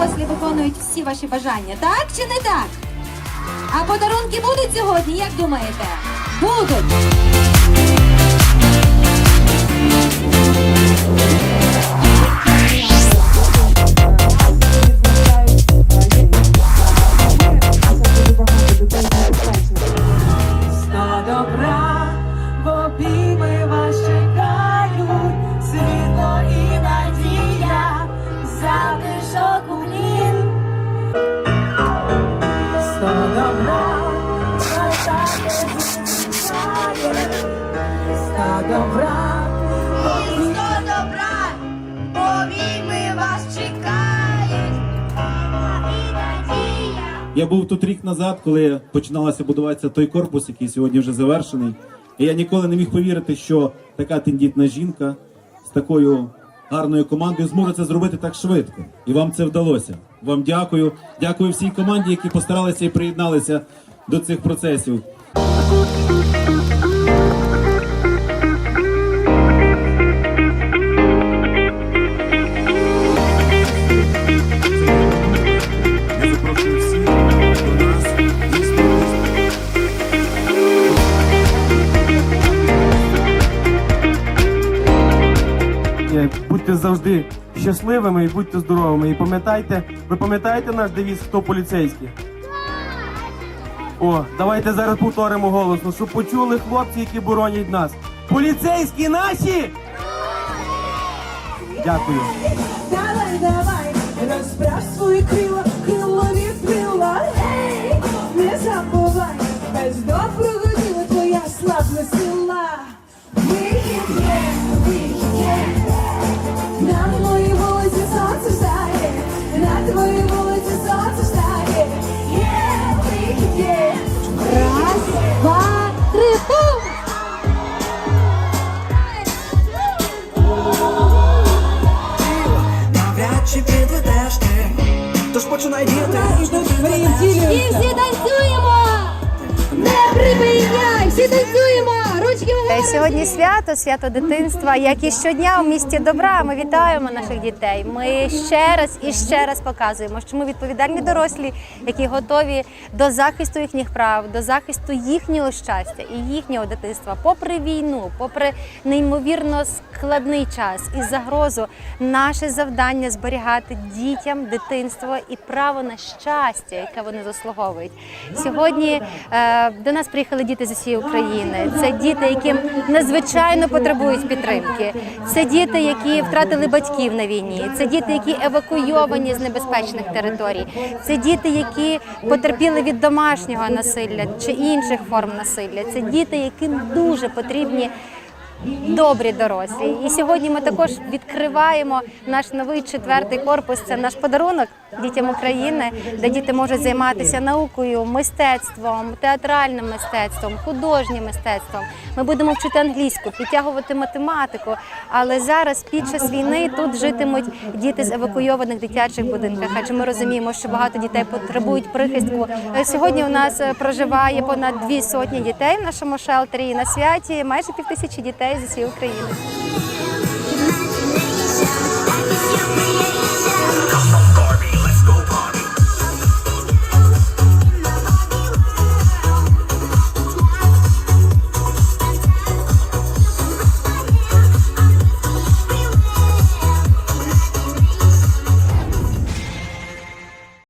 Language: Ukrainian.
дорослі виконують всі ваші бажання, так чи не так? А подарунки будуть сьогодні, як думаєте? Будуть! Сто добра, Сто добра, обійми вас чекають, і надія. Я був тут рік назад, коли починалося будуватися той корпус, який сьогодні вже завершений. І я ніколи не міг повірити, що така тендітна жінка з такою гарною командою зможе це зробити так швидко. І вам це вдалося. Вам дякую. Дякую всій команді, які постаралися і приєдналися до цих процесів. Будьте завжди щасливими і будьте здоровими. І пам'ятайте, ви пам'ятаєте наш девіз хто поліцейський? О, давайте зараз повторимо голосно, щоб почули хлопці, які боронять нас. Поліцейські наші! Дякую. Давай, давай, розправ свої крила починай діяти І всі танцюємо! Не припиняй! Всі танцюємо! Сьогодні свято, свято дитинства, як і щодня у місті добра. Ми вітаємо наших дітей. Ми ще раз і ще раз показуємо, що ми відповідальні дорослі, які готові до захисту їхніх прав, до захисту їхнього щастя і їхнього дитинства, попри війну, попри неймовірно складний час і загрозу. Наше завдання зберігати дітям дитинство і право на щастя, яке вони заслуговують. Сьогодні е, до нас приїхали діти з усієї України. Це діти, яким надзвичайно потребують підтримки. Це діти, які втратили батьків на війні. Це діти, які евакуйовані з небезпечних територій. Це діти, які потерпіли від домашнього насилля чи інших форм насилля. Це діти, яким дуже потрібні добрі дорослі. І сьогодні ми також відкриваємо наш новий четвертий корпус. Це наш подарунок дітям України, де діти можуть займатися наукою, мистецтвом, театральним мистецтвом, художнім мистецтвом. Ми будемо вчити англійську, підтягувати математику. Але зараз під час війни тут житимуть діти з евакуйованих дитячих будинках. Адже ми розуміємо, що багато дітей потребують прихистку. Е, Сьогодні у нас е, проживає понад дві сотні дітей в нашому шелтері. І на святі майже півтисячі дітей з усієї України. Радість, радість, радість,